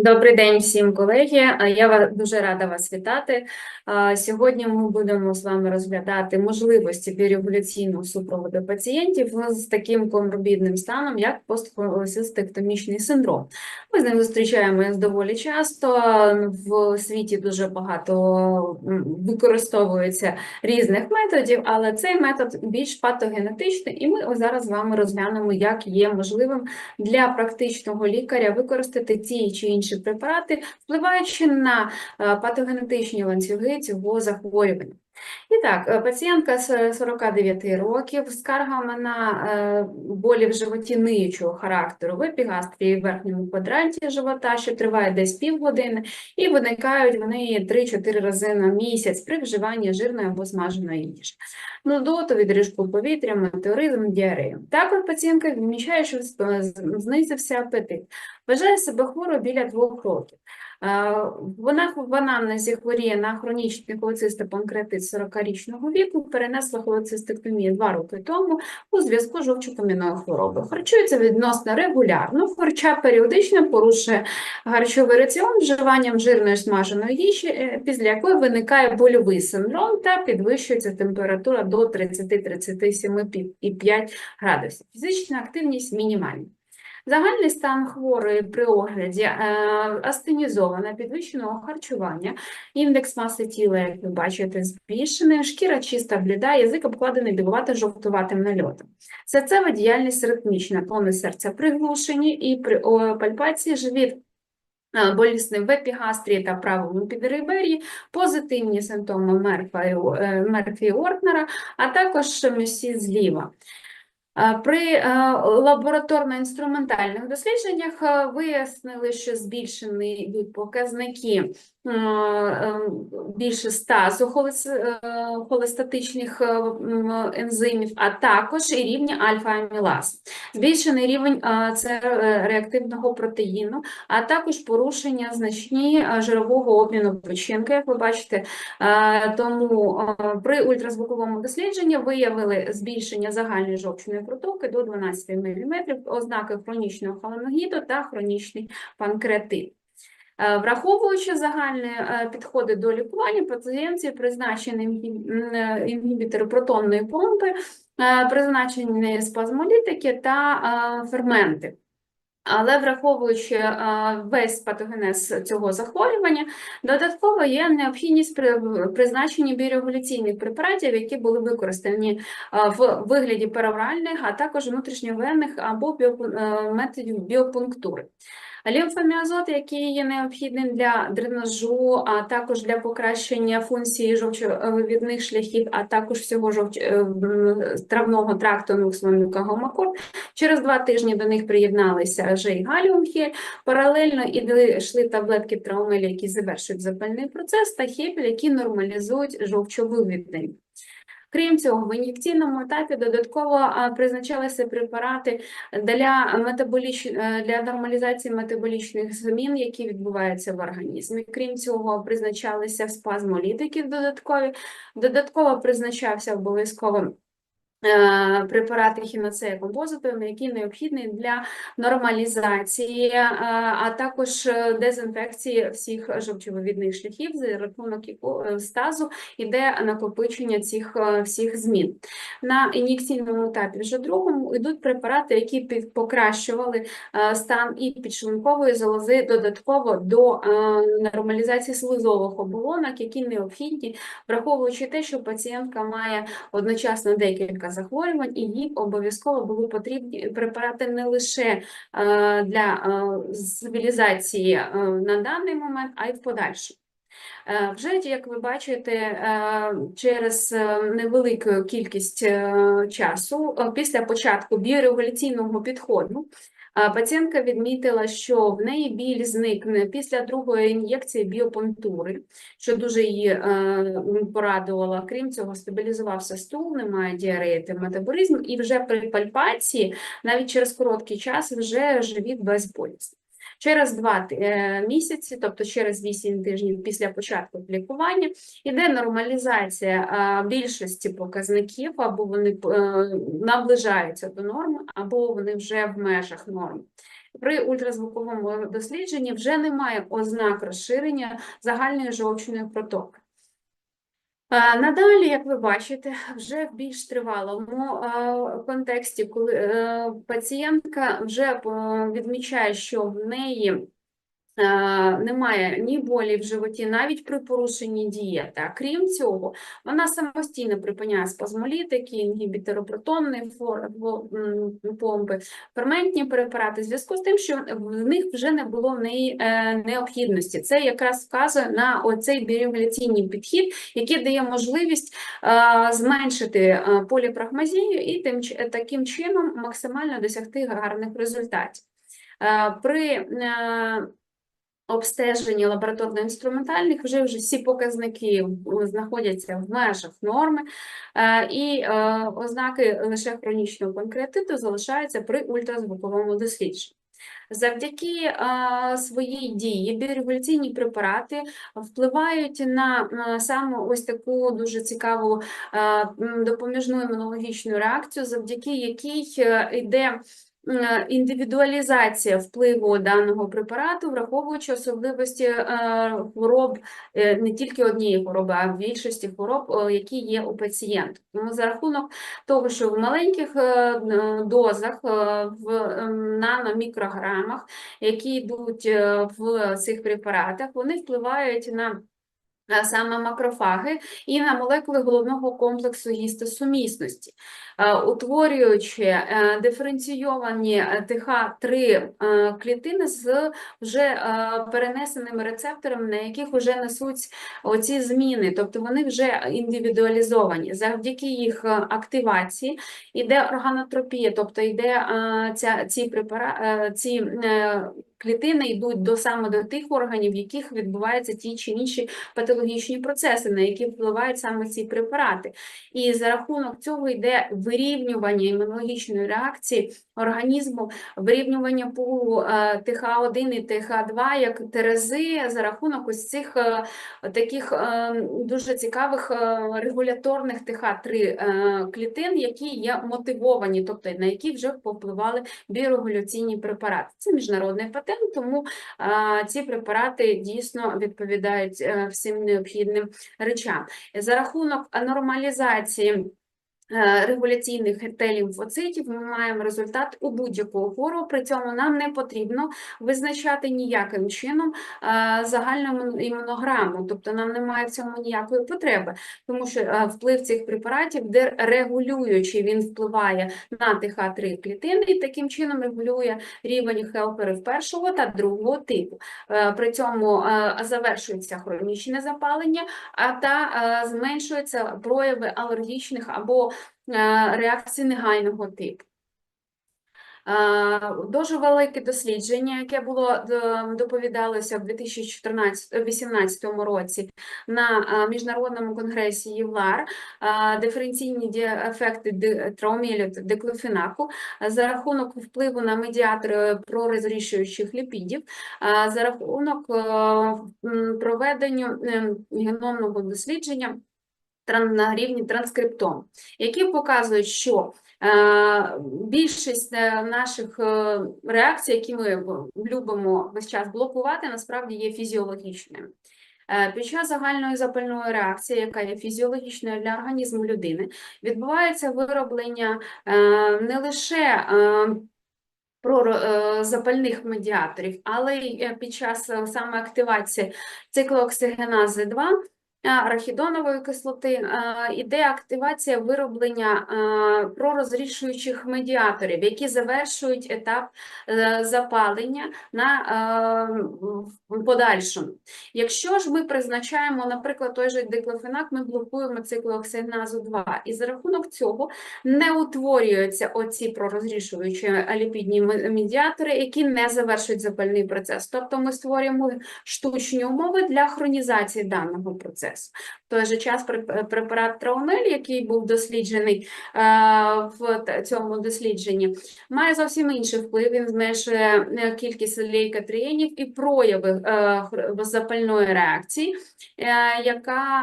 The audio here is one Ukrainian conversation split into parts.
Добрий день всім, колеги. Я дуже рада вас вітати. Сьогодні ми будемо з вами розглядати можливості біорегуляційного супроводу пацієнтів з таким коморбідним станом, як постхолецистектомічний синдром. Ми з ним зустрічаємося доволі часто. В світі дуже багато використовується різних методів, але цей метод більш патогенетичний, і ми зараз з вами розглянемо, як є можливим для практичного лікаря використати ті чи інші препарати, впливаючи на е, патогенетичні ланцюги цього захворювання. І так, е, пацієнтка з 49 років скаргами на е, болі в животі ниючого характеру в епігастрії в верхньому квадранті живота, що триває десь півгодини, і виникають вони 3-4 рази на місяць при вживанні жирної або смаженої їжі. Нудоту, відрижку повітря, метеоризм, діарею. Також пацієнтка відмічає, що знизився апетит. Вважає себе хворою біля двох років. Е, Вона в анамнезі хворіє на хронічний холецистий панкреатит 40-річного віку, перенесла холецистектомію два роки тому у зв'язку з жовчокам'яною хворобою. Харчується відносно регулярно, хоча періодично порушує харчовий раціон вживанням жирної смаженої їжі, е, після якої виникає больовий синдром та підвищується температура до 30-37,5 градусів. Фізична активність мінімальна. Загальний стан хворої при огляді е, астенізоване, підвищеного харчування, індекс маси тіла, як ви бачите, збільшений, шкіра чиста бліда, язик обкладений дивувато-жовтуватим нальотом. Серцева діяльність ритмічна, тони серця приглушені і при пальпації живіт е, болісний в епігастрії та правому підребер'ї, позитивні симптоми е, Мерфі Ортнера, а також мюсі зліва. Е, При е, лабораторно-інструментальних дослідженнях е, вияснили, що збільшені йдуть показники більше стазу холес- е, холестатичних е, ензимів, а також і рівні альфа-амілаз. Збільшений рівень е, це е, реактивного протеїну, а також порушення значні е, жирового обміну печінки, як ви бачите, Е, Тому е, при ультразвуковому дослідженні виявили збільшення загальної жовчної протоки до 12 мм, ознаки хронічного холангіту та хронічний панкреатит. Е, Враховуючи загальні е, підходи до лікування, пацієнтів призначені е, інгібітори протонної помпи, призначені спазмолітики та ферменти. Але враховуючи е, весь патогенез цього захворювання, додатково є необхідність при призначенні біорегуляційних препаратів, які були використані е, в вигляді пероральних, а також внутрішньовенних або е, методів біопунктури. Лімфоміазот, який є необхідним для дренажу, а також для покращення функції жовчовивідних шляхів, а також всього жовч... травного тракту нуксвенника гомокор. Через два тижні до них приєдналися Ж і галіумхель, паралельно йшли таблетки траумелі, які завершують запальний процес, та хепіль, які нормалізують жовчовивідний. Крім цього, в ін'єкційному етапі додатково призначалися препарати для, метаболіч... е, для нормалізації метаболічних змін, які відбуваються в організмі. Крім цього, призначалися спазмолітики додаткові, додатково призначався обов'язково е, препарати хіноцея композитом, які необхідні для нормалізації, е, а також е, дезінфекції всіх жовчовивідних шляхів за рахунок е, стазу іде накопичення цих е, всіх змін. На ін'єкційному етапі вже другому йдуть препарати, які покращували е, стан і підшлункової залози додатково до е, нормалізації слизових оболонок, які необхідні, враховуючи те, що пацієнтка має одночасно декілька захворювань, і їй обов'язково були потрібні препарати не лише е, для е, стабілізації е, на даний момент, а й в подальшому. Е, Вже, як ви бачите, е, через е, невелику кількість часу після початку біорегуляційного підходу пацієнтка відмітила, що в неї біль зникне після другої ін'єкції біопонктури, що дуже її порадувало. Крім цього, стабілізувався стул, немає діареї та метаболізму, і вже при пальпації, навіть через короткий час, вже живіт безболісний. Через два е, місяці, тобто через 8 тижнів після початку лікування, іде нормалізація більшості показників, або вони е, наближаються до норми, або вони вже в межах норми. при ультразвуковому дослідженні вже немає ознак розширення загальної жовчної протоки. Надалі, як ви бачите, вже в більш тривалому контексті, коли е, пацієнтка вже е, відмічає, що в неї немає ні болі в животі, навіть при порушенні дієти. А крім цього, вона самостійно припиняє спазмолітики, інгібітеропротонні помпи, ферментні препарати, в зв'язку з тим, що в них вже не було в неї е, необхідності. Це якраз вказує на оцей бірегуляційний підхід, який дає можливість е, зменшити е, поліпрагмазію і тим, таким чином максимально досягти гарних результатів. Е, При е, обстеженні лабораторно-інструментальних вже вже всі показники знаходяться в межах норми, е, і е, ознаки лише хронічного панкреатиту залишаються при ультразвуковому дослідженні. Завдяки е, своїй дії бірегуляційні препарати впливають на е, саме ось таку дуже цікаву е, м, допоміжну імунологічну реакцію, завдяки якій е, йде е, індивідуалізація впливу даного препарату, враховуючи особливості е, хвороб е, не тільки однієї хвороби, а в більшості хвороб, е, які є у пацієнта. Тому за рахунок того, що в маленьких е, дозах, е, в ем, наномікрограмах, які йдуть е, в цих препаратах, вони впливають на саме макрофаги і на молекули головного комплексу гістосумісності, Е, утворюючи е, диференційовані е, ТХ3 е, клітини з вже перенесеними рецепторами, на яких вже несуть оці зміни, тобто вони вже індивідуалізовані. Завдяки їх активації йде органотропія, тобто йде ця, ці, препара... е, ці клітини йдуть до саме до тих органів, в яких відбуваються ті чи інші патологічні процеси, на які впливають саме ці препарати. І за рахунок цього йде вирівнювання імунологічної реакції організму, вирівнювання пулу е, ТХ1 і ТХ2 як терези за рахунок ось цих е, таких е, дуже цікавих регуляторних ТХ3 е, клітин, які є мотивовані, тобто на які вже повпливали біорегуляційні препарати. Це міжнародний патент, тому ці препарати дійсно відповідають всім необхідним речам. За рахунок нормалізації регуляційних Т-лімфоцитів ми маємо результат у будь-якого хворого, при цьому нам не потрібно визначати ніяким чином е, загальну імун- імунограму, тобто нам немає в цьому ніякої потреби, тому що е, вплив цих препаратів, де регулюючи, він впливає на ТХ3 клітини і таким чином регулює рівень хелперів першого та другого типу. Е, При цьому е, завершується хронічне запалення, а та е, зменшуються прояви алергічних або е, реакцій негайного типу. Е, Дуже велике дослідження, яке було е, доповідалося в 2018 році на міжнародному конгресі ЄВЛАР, диференційні ефекти траумілю е, за рахунок впливу на медіатори пророзрішуючих ліпідів, за рахунок проведення е, геномного дослідження на рівні транскриптому, які показують, що е, більшість е, наших е, реакцій, які ми любимо весь час блокувати, насправді є фізіологічними. Під час загальної запальної реакції, яка є фізіологічною для організму людини, відбувається вироблення не лише е, прозапальних медіаторів, але й під час саме активації циклооксигенази 2 а, арахідонової кислоти е, іде активація вироблення е, пророзрішуючих медіаторів, які завершують етап е, запалення на е, подальшому. Якщо ж ми призначаємо, наприклад, той же диклофенак, ми блокуємо циклооксигеназу 2, і за рахунок цього не утворюються оці пророзрішуючі ліпідні медіатори, які не завершують запальний процес. Тобто ми створюємо штучні умови для хронізації даного процесу. Процесу. В той же час препарат Траунель, який був досліджений е, в цьому дослідженні, має зовсім інший вплив. Він зменшує е, кількість лейкотрієнів і прояви е, запальної реакції, е, яка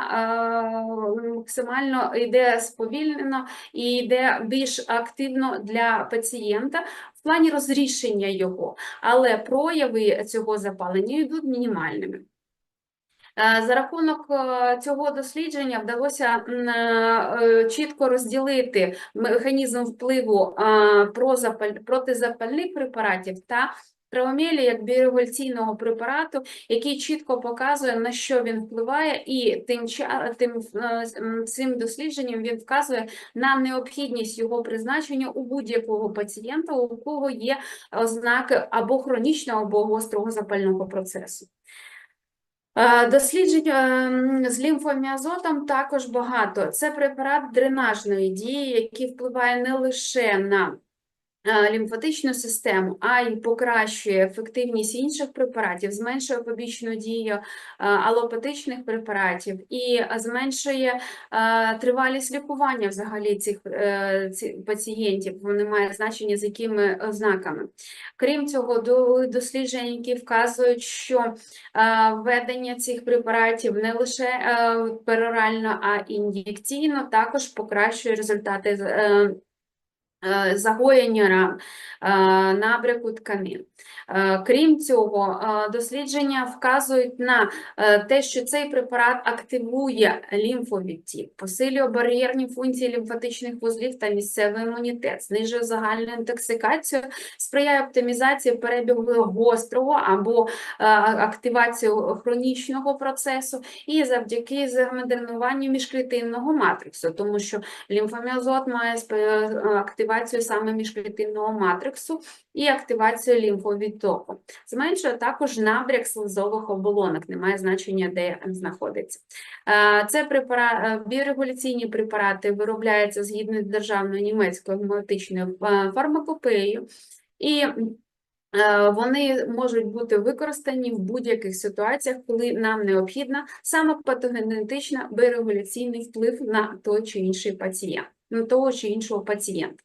е, максимально йде сповільнено і йде більш активно для пацієнта в плані розрішення його, але прояви цього запалення йдуть мінімальними. Е, За рахунок е, цього дослідження вдалося е, чітко розділити механізм впливу протизапальних препаратів та траумелі як біорегуляційного препарату, який чітко показує, на що він впливає, і тим, тим цим дослідженням він вказує на необхідність його призначення у будь-якого пацієнта, у кого є ознаки або хронічного, або гострого запального процесу. Е, Досліджень з лімфоміазотом також багато. Це препарат дренажної дії, який впливає не лише на лімфатичну систему, а й покращує ефективність інших препаратів, зменшує побічну дію е, алопатичних препаратів і е, зменшує е, тривалість лікування взагалі цих е, пацієнтів. Вони мають значення з якими ознаками. Крім цього, до досліджень, які вказують, що е, введення цих препаратів не лише е, перорально, а ін'єкційно також покращує результати е, е, загоєння ран, е, набряку тканин. Е, Крім цього, е, дослідження вказують на е, те, що цей препарат активує лімфовідтік, посилює бар'єрні функції лімфатичних вузлів та місцевий імунітет, знижує загальну інтоксикацію, сприяє оптимізації перебігу гострого або е, активацію хронічного процесу і завдяки замодернуванню міжклітинного матриксу, тому що лімфоміазот має е, активацію саме міжклітинного матриксу і активацію лімфовідтоку. Зменшує також набряк слизових оболонок, немає значення, де знаходиться. Е, Це препара... е, біорегуляційні препарати виробляються згідно з державною німецькою гематичною е, фармакопеєю, і вони можуть бути використані в будь-яких ситуаціях, коли нам необхідна саме патогенетична біорегуляційний вплив на той чи інший пацієнт, на того чи іншого пацієнта.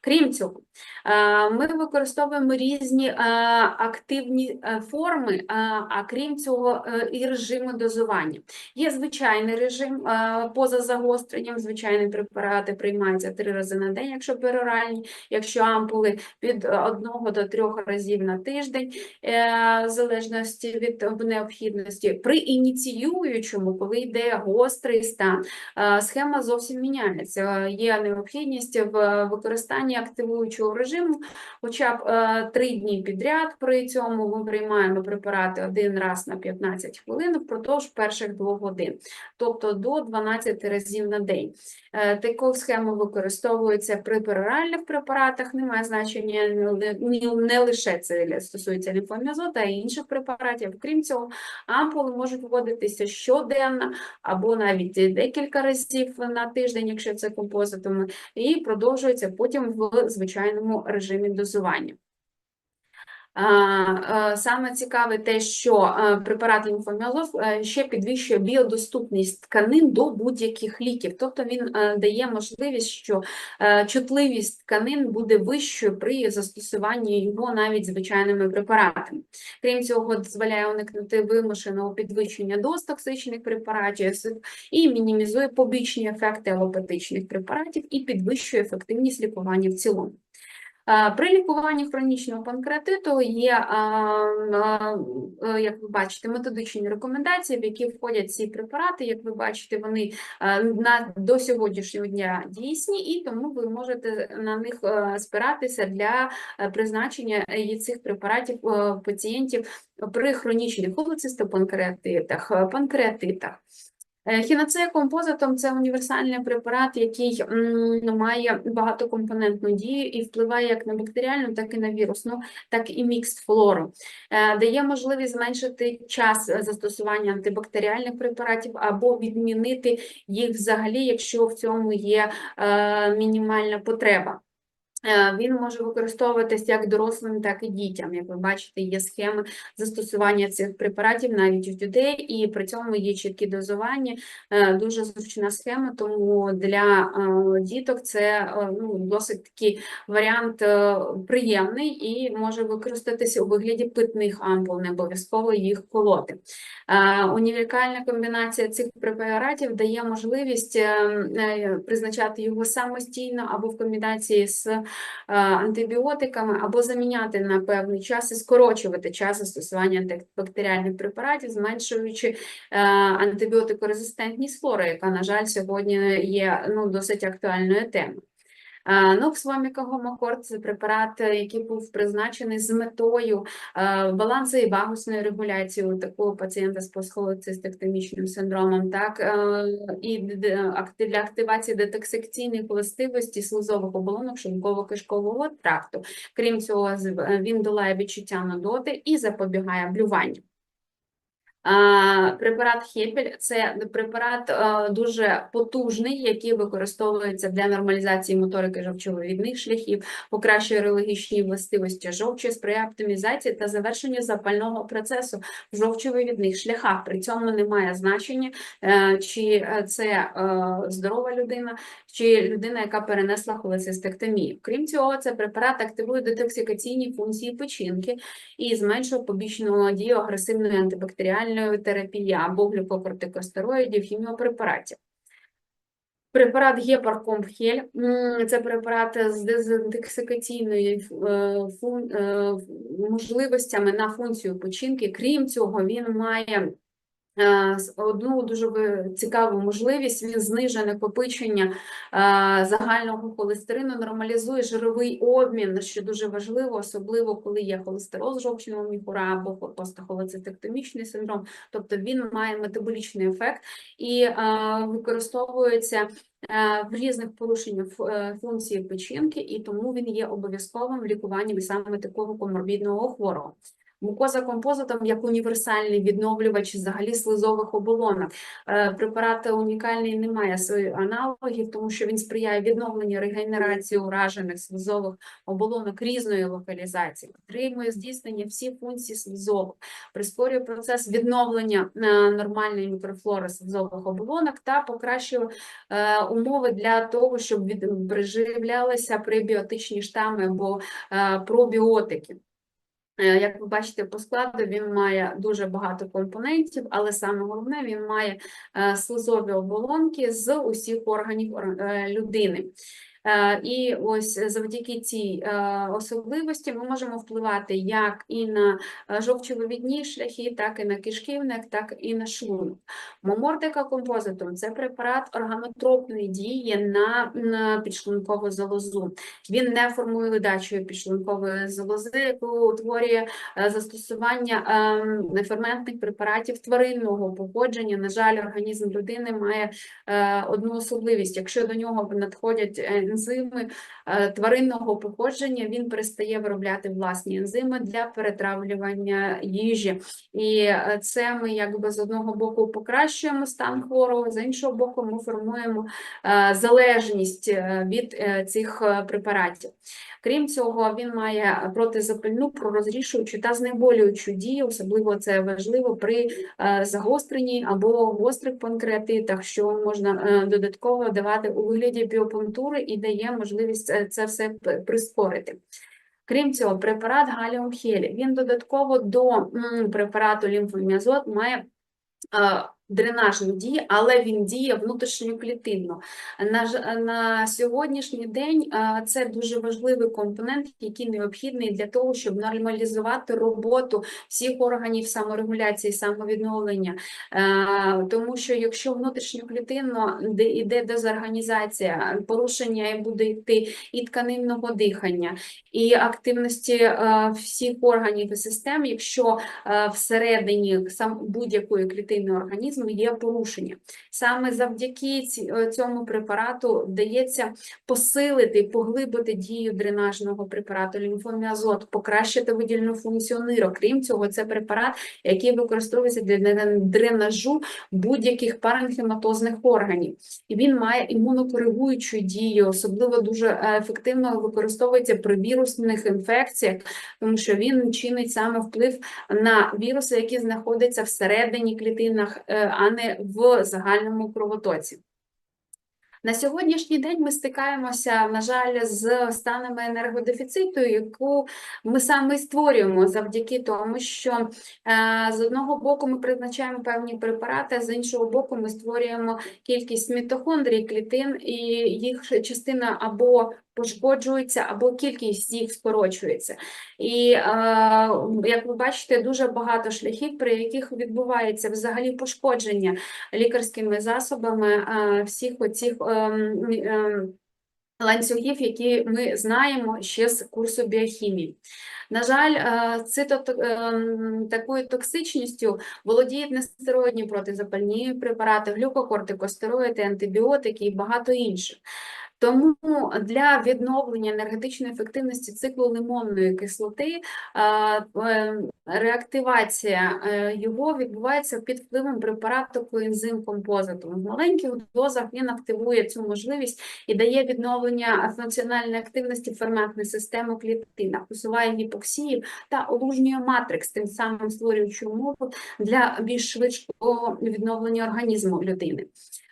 Крім цього, е, ми використовуємо різні е, активні е, форми, а крім цього, і режими дозування. Є звичайний режим поза загостренням, звичайні препарати приймаються три рази на день, якщо пероральні, якщо ампули від одного до трьох разів на тиждень, в залежності від необхідності. При ініціюючому, коли йде гострий стан, схема зовсім міняється. Є необхідність в використанні активуючого режиму, хоча б е, три дні підряд. При цьому ми приймаємо препарати один раз на 15 хвилин впродовж перших двох годин, тобто до 12 разів на день. Е, Таку схему використовується при пероральних препаратах, немає значення не- лише це стосується лімфоміазота, а й інших препаратів. Крім цього, ампули можуть вводитися щоденно або навіть декілька разів на тиждень, якщо це композитами, і продовжується потім в звичайному режимі дозування. Саме цікаве те, що препарат лімфоміазот е, ще підвищує біодоступність тканин до будь-яких ліків, тобто він е, дає можливість, що е, чутливість тканин буде вищою при застосуванні його навіть звичайними препаратами. Крім цього, дозволяє уникнути вимушеного підвищення доз токсичних препаратів і мінімізує побічні ефекти алопатичних препаратів і підвищує ефективність лікування в цілому. Е, При лікуванні хронічного панкреатиту є, а, е, як ви бачите, методичні рекомендації, в які входять ці препарати. Як ви бачите, вони е, на, до сьогоднішнього дня дійсні, і тому ви можете на них е, спиратися для е, призначення е, цих препаратів е, пацієнтів при хронічних холецистопанкреатитах, е, панкреатитах. Е, Хіноцея композитом це універсальний препарат, який має багатокомпонентну дію і впливає як на бактеріальну, так і на вірусну, так і мікст флору. Е, Дає можливість зменшити час застосування антибактеріальних препаратів або відмінити їх взагалі, якщо в цьому є е, мінімальна потреба. Е, Він може використовуватись як дорослим, так і дітям. Як ви бачите, є схеми застосування цих препаратів навіть у людей, і при цьому є чіткі дозування. Е, Дуже зручна схема, тому для е, діток це ну, досить такий варіант приємний і може використатися у вигляді питних ампул, не обов'язково їх колоти. Унікальна комбінація цих препаратів дає можливість е, е, призначати його самостійно або в комбінації з антибіотиками, або заміняти на певний час і скорочувати час застосування антибактеріальних препаратів, зменшуючи е, антибіотикорезистентність флори, яка, на жаль, сьогодні є ну, досить актуальною темою. Е, Ноксваміка гомокорд – це препарат, який був призначений з метою балансу і вагусної регуляції у такого пацієнта з постхолецистектомічним синдромом, так, е, і для активації детоксикційних властивостей слизових оболонок шлунково-кишкового тракту. Крім цього, він долає відчуття нудоти і запобігає блюванню. Препарат Хепель – це препарат е, дуже потужний, який використовується для нормалізації моторики жовчовивідних шляхів, покращує релогічні властивості жовчі, сприяє оптимізації та завершенню запального процесу в жовчовивідних шляхах. При цьому немає значення, е, чи це е, здорова людина, чи людина, яка перенесла холецистектомію. Крім цього, цей препарат активує детоксикаційні функції печінки і зменшує побічну дію агресивної антибактеріальної терапії або глюкокортикостероїдів, хіміопрепаратів. Препарат Гепаркомпхель – це препарат з дезінтоксикаційною е, е, можливостями на функцію печінки. Крім цього, він має одну дуже цікаву можливість. Він знижує накопичення е, загального холестерину, нормалізує жировий обмін, що дуже важливо, особливо коли є холестероз жовчного міхура або постхолецистектомічний синдром. Тобто він має метаболічний ефект і е, використовується е, в різних порушеннях фу- е, функції печінки, і тому він є обов'язковим в лікуванні саме такого коморбідного хворого. Мукоза композитом як універсальний відновлювач взагалі слизових оболонок. Е, Препарат унікальний не має своїх аналогів, тому що він сприяє відновленню регенерації уражених слизових оболонок різної локалізації, підтримує здійснення всіх функцій слизових, прискорює процес відновлення е, нормальної мікрофлори слизових оболонок та покращує е, умови для того, щоб приживлялися пребіотичні штами або пробіотики. Е, Як ви бачите по складу, він має дуже багато компонентів, але саме головне, він має е, слизові оболонки з усіх органів е, людини. Е, І ось завдяки цій е, особливості ми можемо впливати як і на е, жовчовивідні шляхи, так і на кишківник, так і на шлунок. Момортика композитум – це препарат органотропної дії на, підшлункову залозу. Він не формує ледачої підшлункової залози, яку утворює застосування ферментних препаратів тваринного походження. На жаль, організм людини має одну особливість. Якщо до нього надходять ензими е, тваринного походження, він перестає виробляти власні ензими для перетравлювання їжі. І е, це ми якби з одного боку покращуємо стан хворого, з іншого боку, ми формуємо е, залежність від цих препаратів. Крім цього, він має протизапальну, пророзрішуючу та знеболюючу дію, особливо це важливо при е, загостренні або гострих панкреатитах, що можна е, додатково давати у вигляді біопунктури і дає можливість е, це все прискорити. Крім цього, препарат галіум хелі, він додатково до препарату лімфоміазот має е, дренажну дію, але він діє внутрішньоклітинно. На, на сьогоднішній день це дуже важливий компонент, який необхідний для того, щоб нормалізувати роботу всіх органів саморегуляції, самовідновлення. Тому що якщо внутрішньоклітинно де йде дезорганізація, порушення буде йти і тканинного дихання, і активності всіх органів і систем, якщо всередині будь-якої клітини організму організму є порушення. Саме завдяки е, цьому препарату вдається посилити, поглибити дію дренажного препарату лімфоміазот, покращити видільну функцію нирок. Крім цього, це препарат, який використовується для дренажу будь-яких паренхематозних органів. І він має імунокоригуючу дію, особливо дуже е, ефективно використовується при вірусних інфекціях, тому що він чинить саме вплив на віруси, які знаходяться всередині клітинах, е, а не в загальному кровотоці. На сьогоднішній день ми стикаємося, на жаль, з станами енергодефіциту, яку ми саме створюємо завдяки тому, що е, з одного боку ми призначаємо певні препарати, а з іншого боку ми створюємо кількість мітохондрій, клітин, і їх частина або пошкоджується, або кількість їх скорочується. І е, як ви бачите, дуже багато шляхів, при яких відбувається взагалі пошкодження лікарськими засобами е, всіх оцих ем, ем, ланцюгів, які ми знаємо ще з курсу біохімії. На жаль, е, ем, такою токсичністю володіють нестероїдні протизапальні препарати, глюкокортикостероїди, антибіотики і багато інших. Тому для відновлення енергетичної ефективності циклу лимонної кислоти е, е, реактивація е, його відбувається під впливом препарату коензим композиту. В маленьких дозах він активує цю можливість і дає відновлення функціональної активності ферментної системи в клітинах, усуває гіпоксію та олужнює матрикс, тим самим створюючи умову для більш швидкого відновлення організму людини.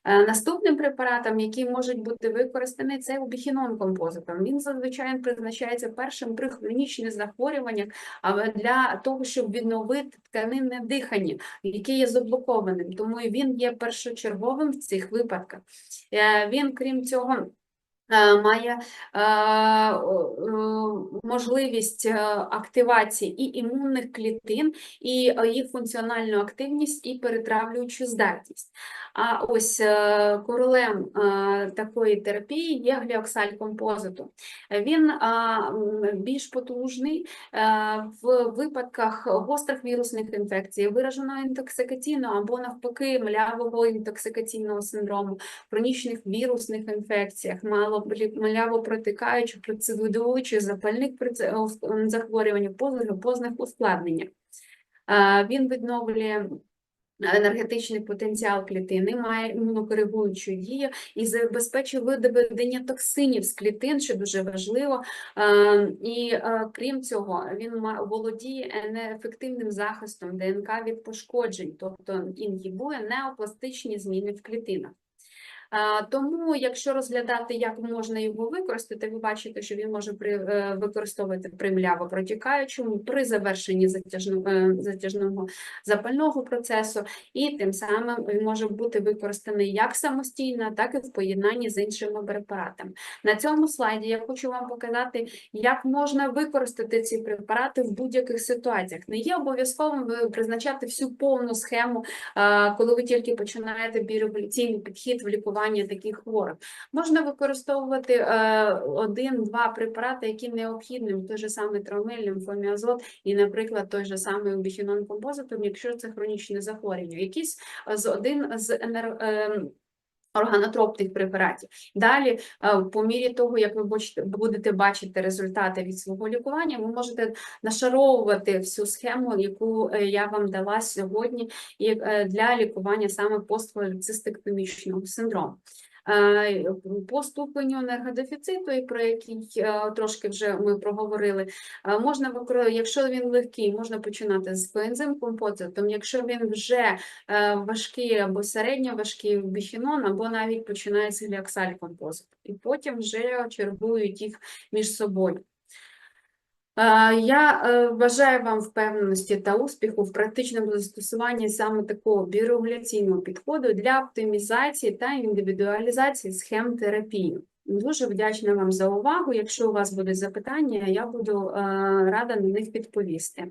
Наступним препаратом, який можуть бути використаний, це обіхіном композитом. Він зазвичай призначається першим при хронічних захворюваннях, але для того, щоб відновити тканинне дихання, яке є заблокованим. Тому він є першочерговим в цих випадках. Е, Він, крім цього, має е, о, можливість е, активації і імунних клітин, і е, їх функціональну активність, і перетравлюючу здатність. А ось е, королем е, такої терапії є гліоксаль композиту. Він більш потужний е, в випадках гострих вірусних інфекцій, вираженого інтоксикаційного або навпаки млявого інтоксикаційного синдрому, хронічних вірусних інфекціях, мало- мляво протикаючих, процедуючих, запальних проце- м, захворювань, позних, ускладненнях. Він відновлює енергетичний потенціал клітини, має імунокоригуючу дію і забезпечує видобування токсинів з клітин, що дуже важливо. І крім цього, він володіє неефективним захистом ДНК від пошкоджень, тобто інгібує неопластичні зміни в клітинах. Е, Тому, якщо розглядати, як можна його використати, ви бачите, що він може при, е, використовувати при мляво протікаючому, при завершенні затяжного, е, затяжного запального процесу, і тим самим він може бути використаний як самостійно, так і в поєднанні з іншими препаратами. На цьому слайді я хочу вам показати, як можна використати ці препарати в будь-яких ситуаціях. Не є обов'язковим призначати всю повну схему, коли ви тільки починаєте біореволюційний підхід в лікуванні таких хворих. Можна використовувати е, один-два препарати, які необхідні, той же самий травмель, лімфоміазот і, наприклад, той же самий убіхінон композитом, якщо це хронічне захворювання. Якийсь з один з енер... органотропних препаратів. Далі, е, по мірі того, як ви будете бачити результати від свого лікування, ви можете нашаровувати всю схему, яку е, я вам дала сьогодні е, для лікування саме постколіцистектомічного синдрому. Е, По ступеню енергодефіциту, і про який е, трошки вже ми проговорили, е, можна використовувати, якщо він легкий, можна починати з коензим композитом, якщо він вже важкий або середньо важкий біхінон, або навіть починає з гліоксаль композит. І потім вже чергують їх між собою. Я е, бажаю вам впевненості та успіху в практичному застосуванні саме такого біорегуляційного підходу для оптимізації та індивідуалізації схем терапії. Дуже вдячна вам за увагу. Якщо у вас будуть запитання, я буду е, рада на них відповісти.